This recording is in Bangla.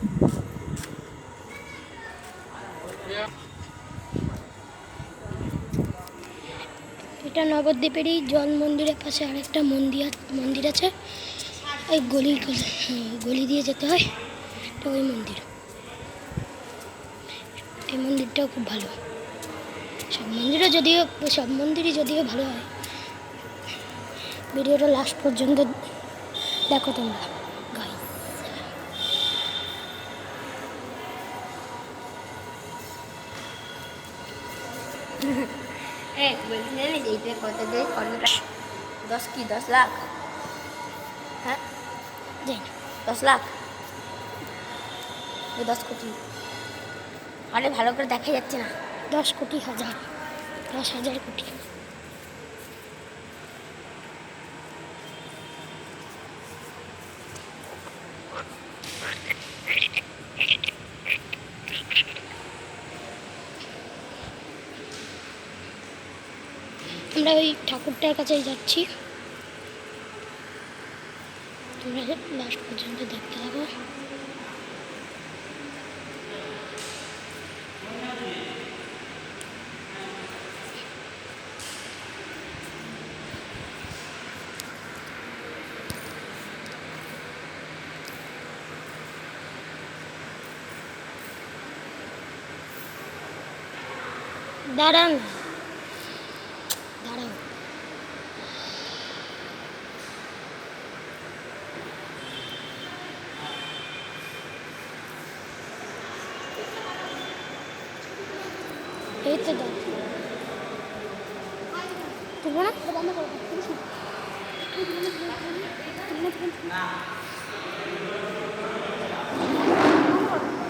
এটা নবদ্বীপেরই জল মন্দিরের পাশে আরেকটা মন্দির মন্দির আছে। ওই গলি হ্যাঁ, গলি দিয়ে যেতে হয়। এটা ওই মন্দির। এই মন্দিরটাও খুব ভালো। সব মন্দিরও যদিও সব মন্দিরই যদিও ভালো হয়। ভিডিওটা লাস্ট পর্যন্ত দেখো তোমরা। হ্যাঁ বলছি জানি এইটা কত দেয় কতটা দশ কি দশ লাখ হ্যাঁ দশ লাখ দশ কোটি আরে ভালো করে দেখা যাচ্ছে না দশ কোটি হাজার দশ হাজার কোটি আমরা ওই ঠাকুরটার কাছেই যাচ্ছি। তোমরা লাস্ট পর্যন্ত দেখতে থাকো। দাঁড়ান। এই তো দাও। তুলবো না।